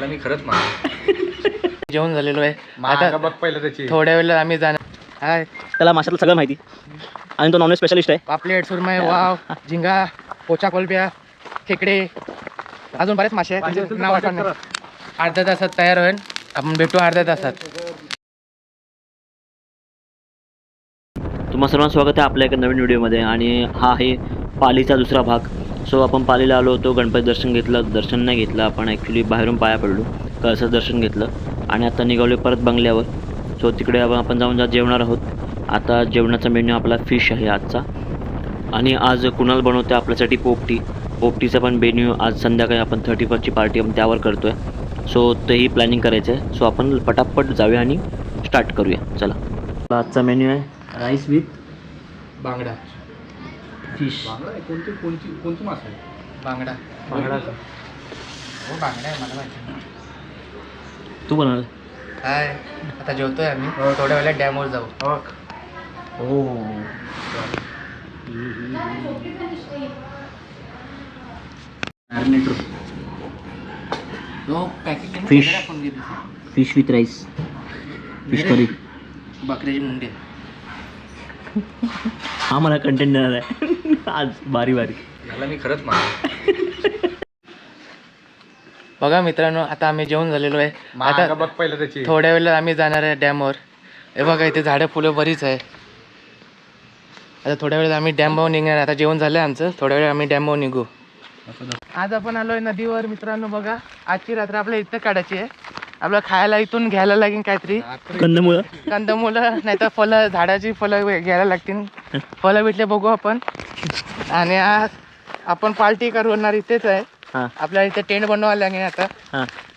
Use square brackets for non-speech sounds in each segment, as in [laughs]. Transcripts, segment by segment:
याला मी खरंच मान [laughs] जेवण झालेलो आहे. आता बघ पहिलं त्याची. थोड्या वेळेला आम्ही जाणार. हाय. त्याला माशातलं सगळं माहिती. आणि तो नॉनव्हेज स्पेशलिस्ट आहे. पापलेट सुरमई वाव झिंगा पोचा कोलब्या खेकडे. अजून बरेच मासे आहेत. नाव आठवण. अर्ध्या तासात तयार होईल आपण भेटू अर्ध्या तासात. तुम्हा सर्वांचं स्वागत आहे आपल्या एका नवीन व्हिडिओमध्ये आणि हा आहे पालीचा दुसरा भाग. सो आपण पालीला आलो होतो. गणपती दर्शन घेतलं. दर्शन नाही घेतलं. आपण ॲक्च्युली बाहेरून पाया पडलो. कळसाचं दर्शन घेतलं. आणि आता निघालो परत बंगल्यावर. सो तिकडे आपण आपण जाऊन जा जेवणार आहोत. आता जेवणाचा मेन्यू आपला फिश आहे आजचा. आणि आज कुणाल बनवते आपल्यासाठी पोपटी. पोपटीचा पण मेन्यू आज संध्याकाळी आपण थर्टी फर्स्टची पार्टी आपण त्यावर करतो आहे सो तेही प्लॅनिंग करायचं आहे सो आपण पटापट जाऊया आणि स्टार्ट करूया. चला. आजचा मेन्यू आहे राईस विथ बांगडा. फिश बांगडा आहे? कोणती कोणती कोणती मास आहे बांगडा. बांगडा. हो बांगडा आहे मला माहिती नाही. तू बनवलं? हाय आता जेवतोय आम्ही. थोड्या वेळात डॅमवर जाऊ. हो. हो. Packet Fish. Fish. With rice. Fish curry. बकऱ्याची मुंडी. हा मला कंटेंट देणार आहे. आज बारी बारी. याला मी खरंच मान बघा मित्रांनो आता आम्ही जेवण झालेलो आहे. आता बघ पहिलं त्याची. थोड्या वेळेला आम्ही जाणार आहे डॅमवर. हे बघा इथे झाडं फुलं बरीच आहे. आता थोड्या वेळेला आम्ही डॅमवर निघणार आता जेवण झालं आमचं. थोड्या वेळ आम्ही डॅमवर निघू. आज आपण आलोय नदीवर मित्रांनो बघा. आजची रात्र आपल्या इथं काढायची आहे. आपलं खायला इथून घ्यायला लागेल काहीतरी. कंदमुळं? कंदमुलं नाही तर फळं झाडाची फळं घ्यायला लागतील. फळं भेटले बघू आपण. आणि आज आपण पार्टी करणार इथेच आहे. हां. आपल्याला इथे टेंट बनवायला लागेल आता.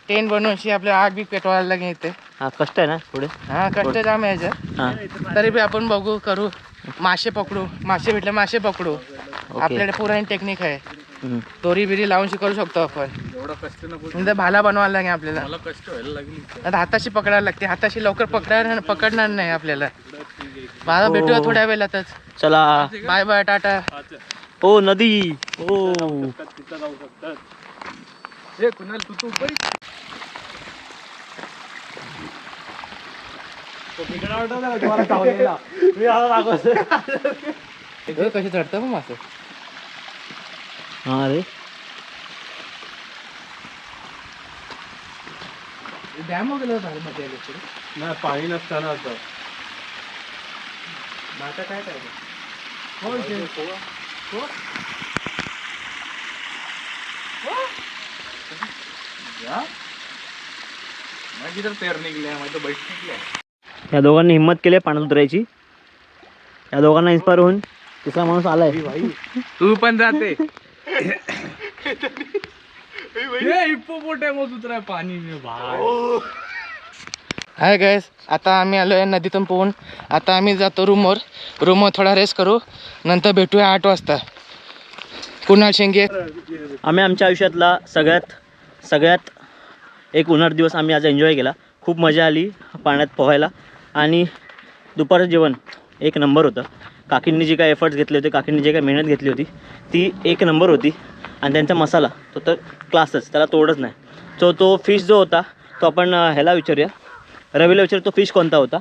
टेंट बनवून आपल्या आग बी पेटवायला लागेल इथे. कष्ट आहे ना थोडे हा कष्ट जाम. हां. तरी बी आपण बघू करू. मासे पकडू. मासे भेटले मासे पकडू. आपल्याकडे पुराणी टेक्निक आहे. दोरी बिरी लावून शिकवू शकतो आपण. एवढं कष्ट नको नंतर भाला बनवायला लागेल आपल्याला. मला कष्ट व्हायला लागली. आता हाताशी पकडायला लागते. हाताशी लवकर पकडायला पकडणार नाही आपल्याला. माझा भेटूया थोड्या वेळातच. चला. Bye bye Tata. ओ नदी. ओ हे कुणाल तू तू परी हे कशी चढतं मग. मासे हां रे. डॅम वगैरे भारी मजा आली actually. नाही पाणी नसताना असं मग आता काय काय हो इथे. हो. माझी तर तयार निघल्या माझी तर बैठ निघल्या या दोघांनी हिंमत केली आहे पाण्यात उतरायची. या दोघांना इन्स्पायर होऊन तिसरा माणूस आलाय. तू पण जाते. [laughs] उतराय पाणी हाय गॅस आता आम्ही आलो आहे नदीतून पोहून. आता आम्ही जातो रूमवर. रूमवर थोडा रेस्ट करू. नंतर भेटूया आठ वाजता. कुणाल शेंगे आम्ही आमच्या आयुष्यातला सगळ्यात सगळ्यात एक उन्हाळ दिवस आम्ही आज एन्जॉय केला. खूप मजा आली पाण्यात पोहायला. आणि दुपारचं जेवण एक नंबर होतं. काकींनी जे काय एफर्ट्स घेतले होते काकींनी जे काय मेहनत घेतली होती ती एक नंबर होती. आणि त्यांचा मसाला तो तर क्लासच त्याला तोडच नाही. सो तो फिश जो होता तो आपण ह्याला विचारूया. रवीला विचारू तो फिश कोणता होता?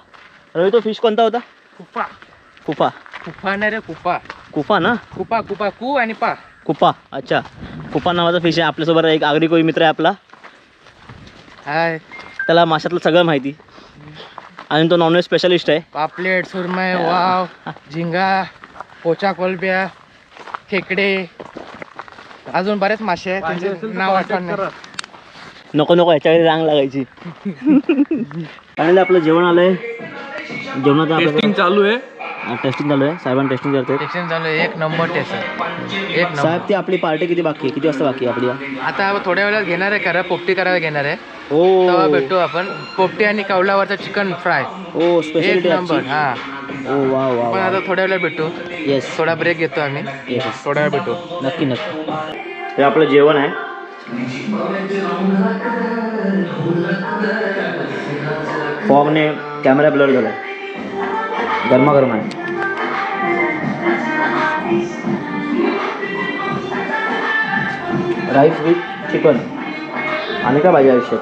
रवी तो फिश कोणता होता? कुपा कुफा. कुपा नाही रे कुपा कुफा ना? कुपा कुपा कू आणि पा. कुपा अच्छा. कुपा नावाचा फिश आहे आपल्यासोबत एक आगरी कोळी मित्र आहे आपला. हाय. त्याला माशातलं सगळं माहिती. आणि तो नॉनव्हेज स्पेशलिस्ट आहे. पापलेट सुरमई वाव झिंगा पोचा कोलब्या खेकडे. अजून बरेच मासे आहेत त्यांचे नाव आठवण नाही. नको नको ह्याच्याकडे रांग लागायची. [laughs] आणि आपलं जेवण आलंय? जेवणाचं टेस्टिंग चालू आहे. टेस्टिंग चालू आहे. साहेबांनी टेस्टिंग करते टेन्शन चालू आहे. एक नंबर टेस्ट एक नंबर साहेब ती आपली पार्टी किती बाकी आहे? किती वाजता बाकी आहे आपली आता थोड्या वेळात घेणार आहे करा पोपटी करायला घेणार आहे. हो तेव्हा भेटू आपण. पोपटी आणि कवलावरचा चिकन फ्राय हो एक स्पेशलिटी नंबर हा. हो वा वा पण आता थोड्या वेळात भेटू. येस थोडा ब्रेक घेतो आम्ही. येस थोड्या वेळ भेटू. नक्की नक्की. हे आपलं जेवण आहे. फॉगने कॅमेरा ब्लर झाला. गरमागरम आहे. राईस विथ चिकन आणि काय पाहिजे आयुष्यात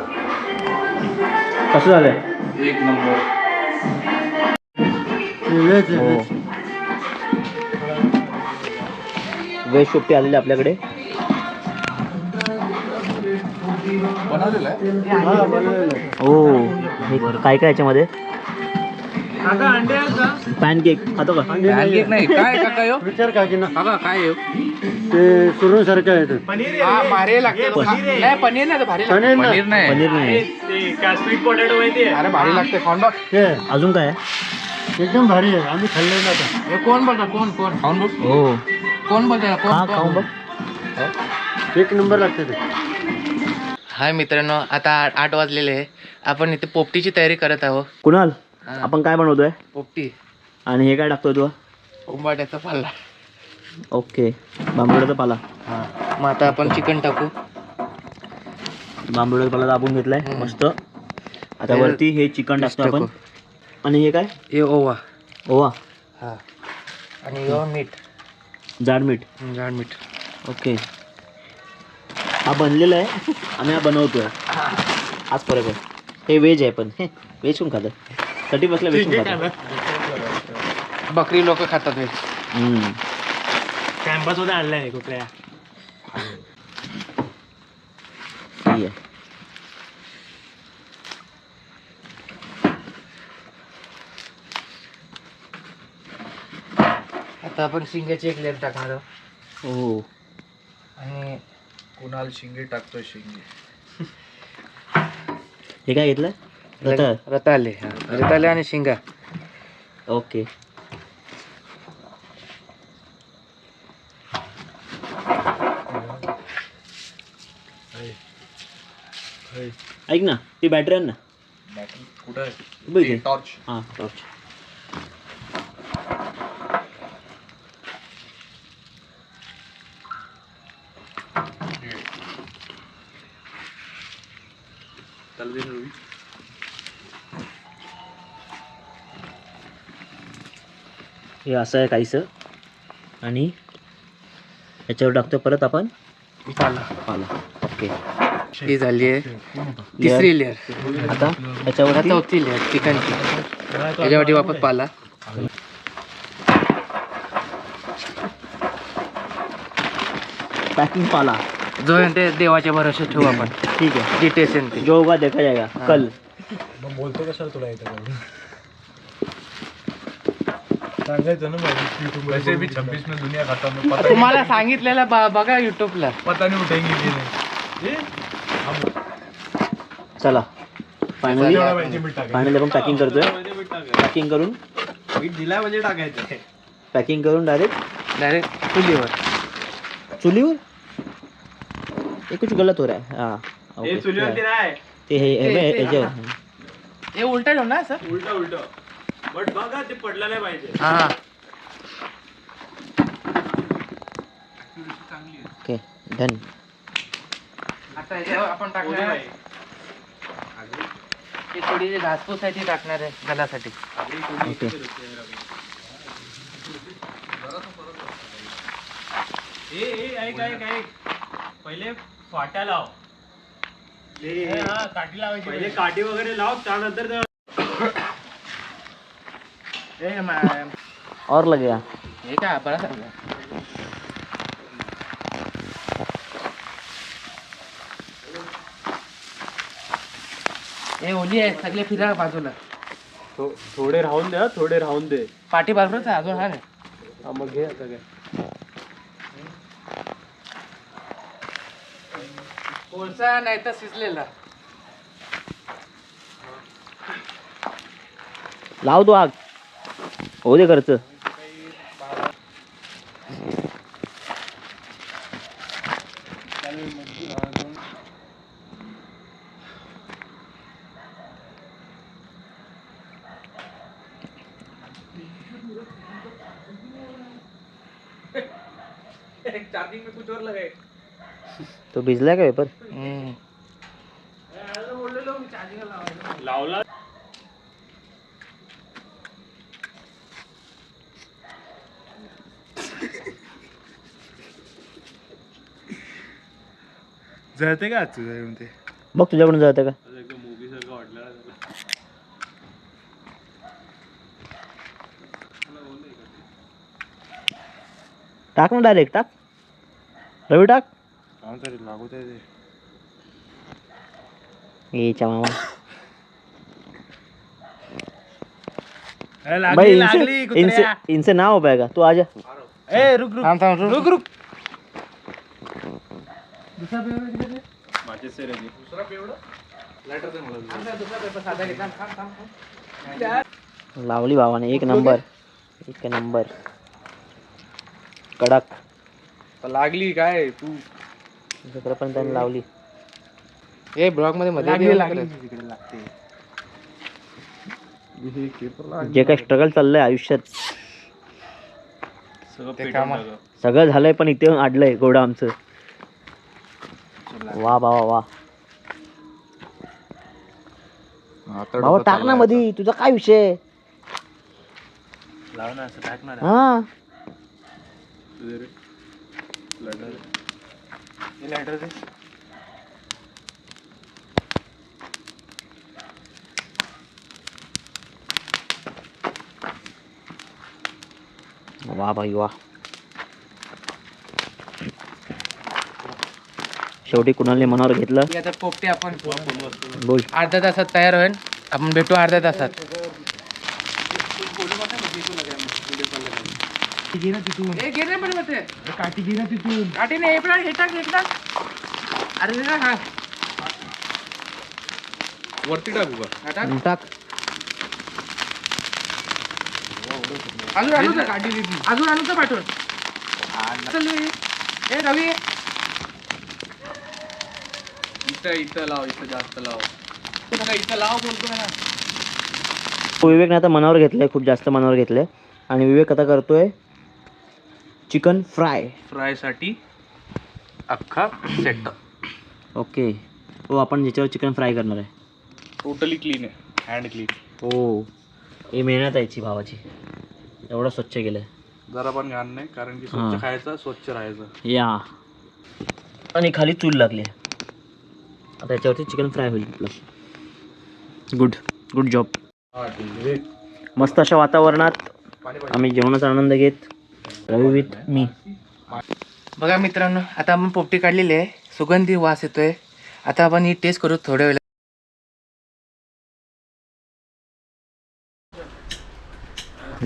कसं झालंय? एक नंबर. हो. वेज शुट्टी आलेली आपल्याकडे. हो. हे काय काय याच्यामध्ये? पॅन केक खातो का? पॅनकेक नाही. काय काका यो? विचार का की ना? काका काय यो? ते सुरून सारखं आहे ते. हा भारी लागते. नाही पनीर नाही भारी पनीर ना? पनीर नाही. पनीर नाही. अरे भारी लागते. खाऊन बघ. अजून काय? एकदम भारी आहे. आम्ही खाल्लेलं आता. हे कोण बोलता कोण कोण? खाऊन बघ. हो. कोण बोलता हा कोण? खाऊन बघ. एक नंबर लागते ते. हाय मित्रांनो आता आठ आठ वाजलेले आहे. आपण इथे पोपटीची तयारी करत आहोत. कुणाल? हा. आपण काय बनवतोय? पोपटी. आणि हे काय टाकतोय तू? उंबाट्याचा पाला. ओके. बांबुड्याचा पाला. मग आता आपण चिकन टाकू. बांबुड्याचा पाला दाबून घेतलाय. हम्म. मस्त. आता हे- वरती हे चिकन टाकतो आपण. आणि हे काय? हे ओवा. ओवा. हा. आणि मीठ. जाड मीठ. जाड मीठ. ओके. हा बनलेला आहे. [laughs] आम्ही हा बनवतोय. फरक आहे हे व्हेज आहे पण. व्हेज कोण खातं? साठी बसल्या खातं बकरी लोक खातात हे. हम्म. कॅम्पसमध्ये आणलाय कुठल्या. आता आपण शिंग्याची एक लेअर टाकणार आहोत. हो. आणि कुणाल शिंगे टाकतोय शिंगे. हे काय घेतलं? रताळ रताले हा. रताले आणि शिंगा. ओके. ऐक ना ती बॅटरी आण ना. कुठं. टॉर्च हां टॉर्च हे असं आहे काहीसं. आणि याच्यावर टाकतो परत आपण? पाला. पाला. ओके. ही झाली आहे तिसरी लेअर आता याच्यावर चौथी लेअर चिकनची त्याच्यावरती वापस पाला. पॅकिंग पाला. जो आहे ते देवाच्या भरोसे ठेवू आपण. ठीक आहे. येईल ते. जो होगा देखा जाएगा. कल. बोलतो कशाला तुला येतं सांगायचं ना वैसे भी छब्बीस में दुनिया खत्म है। पता तुम्हाला सांगितलेलं ब- बघा युट्यूबला पता नहीं उठेंगे कि नहीं। चला. फायनली फायनली आपण पॅकिंग करतोय. पॅकिंग करून दिला म्हणजे टाकायचं. पॅकिंग करून डायरेक्ट डायरेक्ट चुलीवर. चुलीवर? हे कुछ गलत हो रहा है. हाँ ओके. ते हे हे- ते- हे- ते- याच्यावर. हे उलटा ठेव ना सर उलट उलट. बट बघा ते पडलं नाही पाहिजे. हा. हा ओके डन. आता याच्यावर आपण टाकणार आहे. ती थोडी जी घासपूस आहे ती टाकणार आहे गलासाठी. ओके. ऐक ऐक ऐक. पहिले फाट्या लाव. काठी लावायची पहिले काठी वगैरे लाव त्यानंतर ए, मा- और लगेगा हे काय बरा सांगा हे ओली आहे सगळे फिरा बाजूला। थोडे राहून द्या थोडे राहून दे. पाठी बाजूलाच आहे अजून हा ना हा मग घे आता काय कोळसा नाही तर शिजलेला. लाव तो आग. हो दे घरचं चार्जिंग में कुछ और लगे तो भिजलाय का पेपर. लावला. जळते का आजचं ते? बघ तुझ्याकडून जातं का? मूवी सारखं वाटलं. टाक ना डायरेक्ट टाक. रवी टाक. लागू दे याच्या मामा अरे लागली इनसे लागली इनसे कुत्र्या. इनसे ना हो पाएगा. तू आजा ए रुक रुक. थांब थांब रुक रुक. दुसरा पेपर? माझे से रे ते. दुसरा पेवढं लायटर दे मला थांब थांब, दुसरा पेपर. लावली भावाने एक नंबर. एक नंबर. कडक. लागली काय? तू. दुसरं पण त्याने लावली. ए ब्लॉगमध्ये मध्ये लागते. जे काही स्ट्रगल चाललंय आयुष्यात. सगळं झालंय पण इथे आडलंय घोडं आमचं. वा बाबा वा बाबा टाक ना मधी तुझा काय विषय लाव ना असं टाक ना रे. हा तुझे रे. लायटर. हे लायटर दे. वा भाई वा शेवटी कुणालने मनावर घेतलं? आता पोपटी आपण बोल. अर्ध्या तासात तयार होईल. आपण भेटू अर्ध्या तासात. घे ना तिथून ए घे ना पण मग ते काठी घे ना तिथून काठी नाही हे टाक हे टाक हे टाक. अरे हे टाक, हा. वरती टाकू का? हा टाक. टाक. अजून आणू का अजून आणू पाठवून चल ये. ए रवी. इथं इथं लाव इथं जास्त लाव. इथं इथं लाव बोलतोय ना? विवेकने आता मनावर घेतलंय खूप जास्त मनावर घेतलंय. आणि विवेक आता करतोय चिकन फ्राय. फ्रायसाठी अख्खा सेट ओके. हो आपण ज्याच्यावर चिकन फ्राय करणार आहे. टोटली क्लीन आहे. हँड क्लीन हो. ही मेहनत आहे भावाची. एवढं स्वच्छ केलंय. जरा पण घाण नाही कारण की हा. स्वच्छ खायचं स्वच्छ राहायचं. या. आणि खाली चूल लागली. आता याच्यावरती चिकन फ्राय होईल आपलं. गुड गुड जॉब मस्त अशा वातावरणात आम्ही जेवणाचा आनंद घेत. Ravi with me. बघा मित्रांनो आता आपण पोपटी काढलेली आहे. सुगंधी वास येतोय. आता आपण ही टेस्ट करू थोड्या वेळा.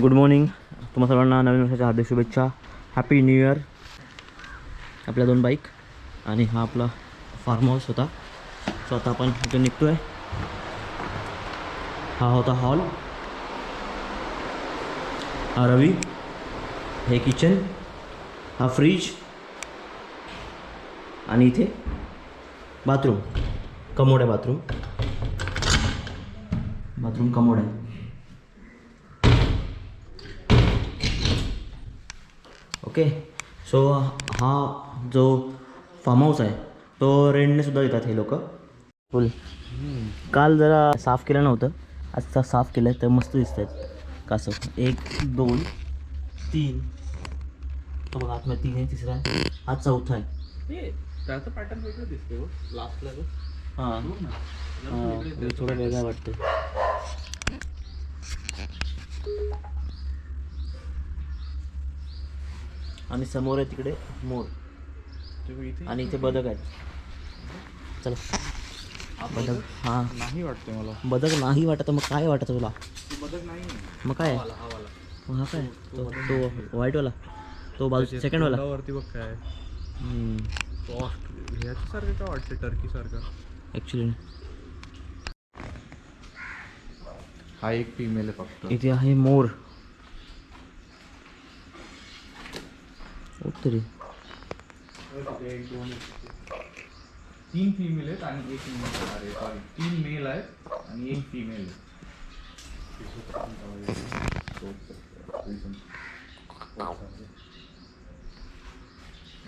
गुड मॉर्निंग तुम्हा सर्वांना नवीन वर्षाच्या हार्दिक शुभेच्छा. हॅपी न्यू इयर आपल्या दोन बाईक आणि हा आपला फार्म हाऊस होता. सो आता आपण इथे निघतो आहे हा होता हॉल हा रवी हे किचन हा फ्रीज आणि इथे बाथरूम कमोड आहे बाथरूम बाथरूम कमोड आहे ओके सो हा जो फार्म हाऊस आहे तो रेंटने सुद्धा देतात हे लोक फुल. काल जरा साफ केलं नव्हतं. आजचा साफ केलं आहे तर मस्त दिसत आहेत कासव एक दोन तीन. तो बघा आतमध्ये तीन आहे तिसरा आहे. हा चौथा आहे. त्याचं पॅटर्न वेगळं दिसते हो. लास्टला हां. हां हे. थोडं वेगळं वाटतं आणि समोर आहे तिकडे मोर. आणि इथे बदक आहेत. चला. बदक हां. नाही वाटते मला. बदक नाही वाटत मग काय वाटत तुला? बदक नाही मग काय? हा काय? तो तो व्हाईटवाला तो बाजू सेकंडवाला वरती बघ काय. ह्याच्यासारखं काय वाटते टर्की सारखं? ॲक्च्युली हा एक फिमेल आहे फक्त. इथे आहे मोर. ओ तरी. एक दोन तीन फिमेल आहेत आणि एक मेल अरे सॉरी तीन मेल आहेत आणि एक फिमेल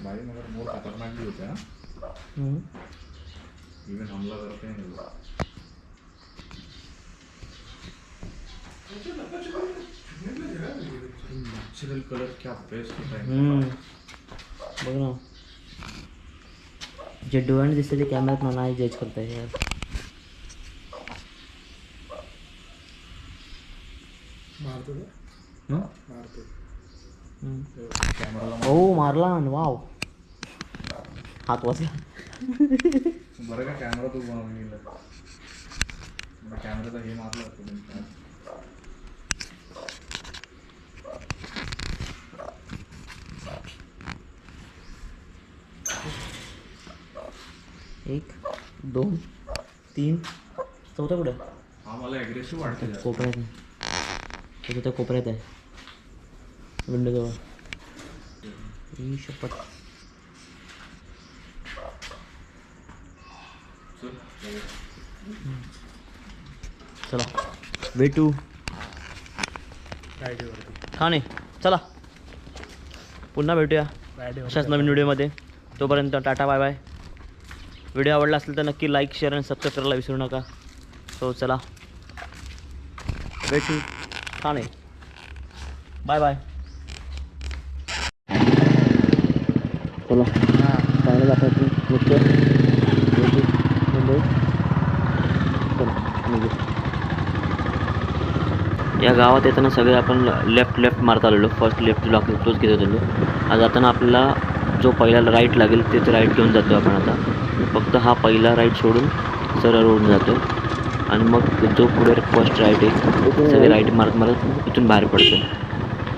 भाई मगर मोर खतरनाक भी होते हैं. इवन हमला करते हैं लोग. नेचुरल कलर क्या बेस्ट होता है. बघ ना. जे डोळ्याने दिसते ते कॅमेऱ्यात नाही जज करता यार हो मारला वाव. हात वाचला बरं का कॅमेरा तू बनवून गेला. कॅमेराचा हे मारला एक दोन तीन. चौथा कुठे? हा मला ॲग्रेसिव्ह वाटतं जास्त. कोपऱ्यात आहे. त्या कोपऱ्यात आहे. विंडोजवळ शपथ चला. भेटू ठाणे चला. पुन्हा भेटूया. अशाच नवीन व्हिडिओमध्ये. तोपर्यंत टाटा बाय बाय. व्हिडिओ आवडला असेल तर नक्की लाईक शेअर आणि सबस्क्राईब करायला विसरू नका. सो चला. भेटू ठाणे बाय बाय चला. आपण निघतो भेटू मुंबई चला. या गावात येताना सगळे आपण लेफ्ट लेफ्ट मारता आलेलो. फर्स्ट लेफ्ट लॉक तोच घेत होतो. आज जाताना आपल्याला जो पहिला राईट लागेल तेच राईट घेऊन जातो आपण आता. फक्त हा पहिला राईट सोडून सरळ रोड जातो आणि मग जो पुढे फर्स्ट राईट आहे सगळे राईट मारत मारत इथून बाहेर पडतो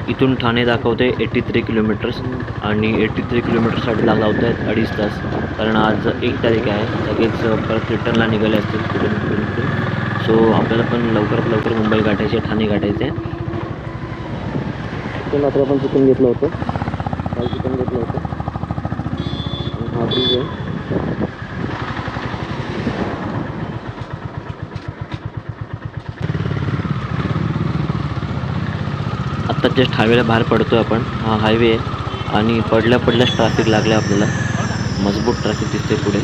इथून ठाणे दाखवते एटी थ्री किलोमीटर्स आणि एट्टी थ्री किलोमीटरसाठी लावत आहेत अडीच तास. कारण आज एक तारीख आहे सगळेच परत रिटर्नला निघाले असतील कुठून कुठून कुठून. सो आपल्याला पण लवकरात लवकर मुंबई गाठायची आहे ठाणे गाठायचे आहे. ते मात्र आपण चिकन घेतलं होतं चिकन घेतलं होतं. हा ब्रिज आहे. जस्ट हायवेला बाहेर पडतो आहे आपण. हा हायवे आहे. आणि पडल्या पडल्याच ट्रॅफिक लागलं आहे आपल्याला. मजबूत ट्रॅफिक दिसते पुढे.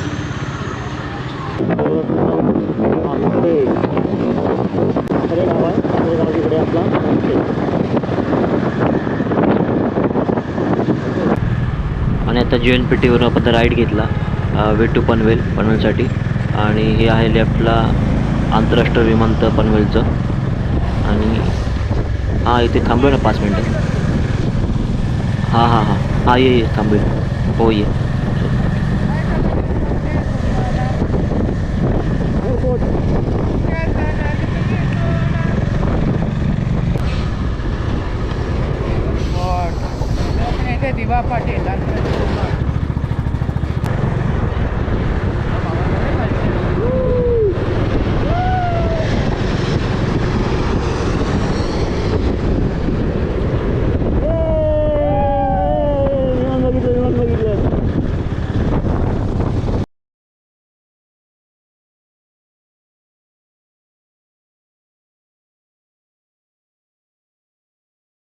आणि आता जी एन पी टीवरून आपण राईड घेतला वे टू पनवेल पनवेलसाठी. आणि हे आहे लेफ्टला आंतरराष्ट्रीय विमानतळ पनवेलचं. आणि हां इथे थांबलो ना पाच मिनटं. हां हां हां. हां ये ये थांबूया. हो ये.